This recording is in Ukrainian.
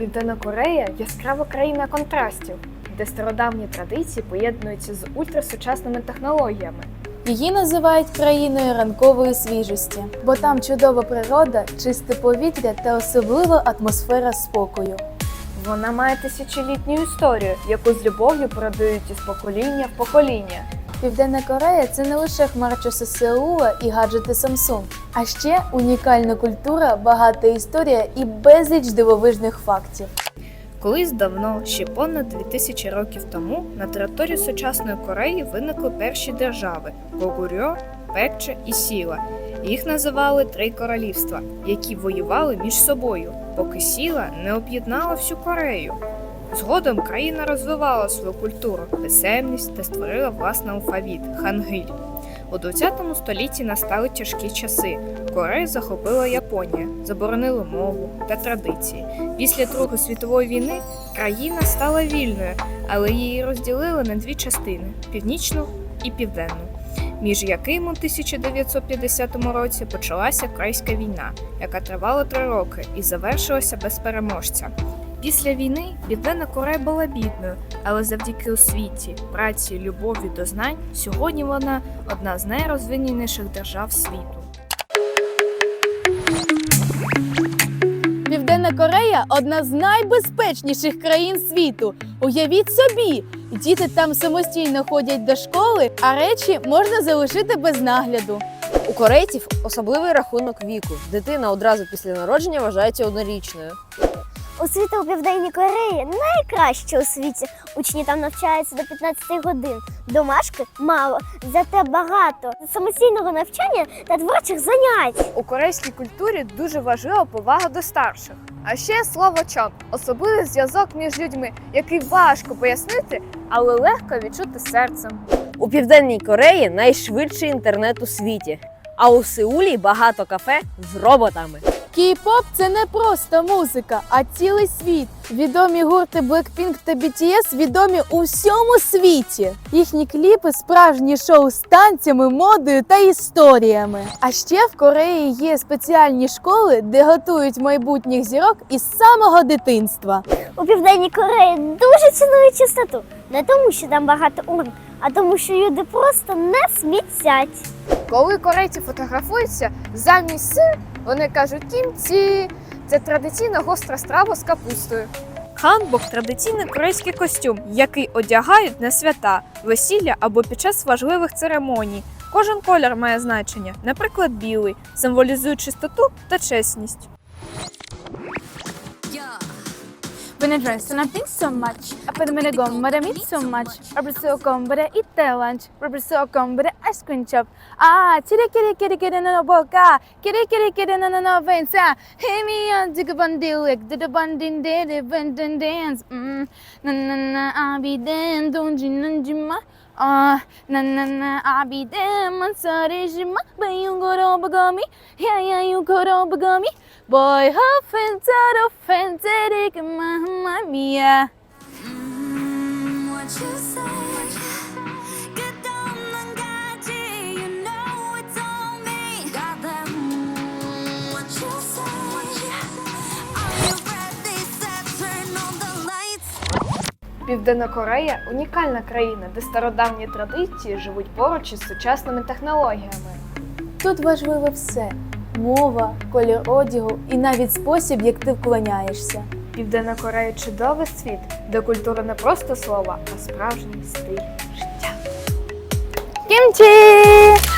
Південна Корея яскрава країна контрастів, де стародавні традиції поєднуються з ультрасучасними технологіями. Її називають країною ранкової свіжості, бо там чудова природа, чисте повітря та особлива атмосфера спокою. Вона має тисячолітню історію, яку з любов'ю передають із покоління в покоління. Південна Корея це не лише хмарчоси Сеула і гаджети Samsung, а ще унікальна культура, багата історія і безліч дивовижних фактів. Колись давно, ще понад 2000 років тому, на території сучасної Кореї виникли перші держави Гогурьо, Пекче і Сіла. Їх називали три королівства, які воювали між собою, поки Сіла не об'єднала всю Корею. Згодом країна розвивала свою культуру, писемність та створила власний алфавіт хангиль. У 20 столітті настали тяжкі часи. Корею захопила Японія, заборонили мову та традиції. Після Другої світової війни країна стала вільною, але її розділили на дві частини північну і південну, між якими у 1950 році почалася Корейська війна, яка тривала три роки і завершилася без переможця. Після війни Південна Корея була бідною, але завдяки освіті, праці, любові до знань сьогодні вона одна з найрозвиненіших держав світу. Південна Корея одна з найбезпечніших країн світу. Уявіть собі, діти там самостійно ходять до школи, а речі можна залишити без нагляду. У корейців особливий рахунок віку. Дитина одразу після народження вважається однорічною. Освіта у Південній Кореї найкраща у світі. Учні там навчаються до 15 годин. Домашки мало, зате багато самостійного навчання та творчих занять. У корейській культурі дуже важлива повага до старших. А ще слово чон особливий зв'язок між людьми, який важко пояснити, але легко відчути серцем. У Південній Кореї найшвидший інтернет у світі. А у Сеулі багато кафе з роботами. Кей-поп це не просто музика, а цілий світ. Відомі гурти Blackpink та BTS відомі у всьому світі. Їхні кліпи справжні шоу з танцями, модою та історіями. А ще в Кореї є спеціальні школи, де готують майбутніх зірок із самого дитинства. У Південній Кореї дуже цінують чистоту. Не тому, що там багато урн, а тому, що люди просто не смітять. Коли корейці фотографуються замість вони кажуть кімці. Це традиційна гостра страва з капустою. Ханбок традиційний корейський костюм, який одягають на свята, весілля або під час важливих церемоній. Кожен колір має значення, наприклад, білий, символізує чистоту та чесність. been interested and I think so much. அப்ப நம்ம கொம்பரை meet so much. I'm so அப்புறம் I eat இத்த lunch. அப்புறம் சோ கொம்பரை ice cream shop. ஆ சிரி கிரி கிரி கிரி நன போக்கா. கிரி கிரி கிரி நன நன வென்சா. Na na na, I'll be ரிவென்டன் Don't you know, Jimma? Ah, na na na, I'll be then. Monsari Jimma. But you abide mansare jima, Yeah yeah, you ya yung gorobagami. Boy, offended, offended, mamma mia. Mm, what you? Південна Корея унікальна країна, де стародавні традиції живуть поруч із сучасними технологіями. Тут важливо все мова, колір одягу і навіть спосіб, як ти вклоняєшся. Південна Корея чудовий світ, де культура не просто слова, а справжній стиль життя. Кімчі!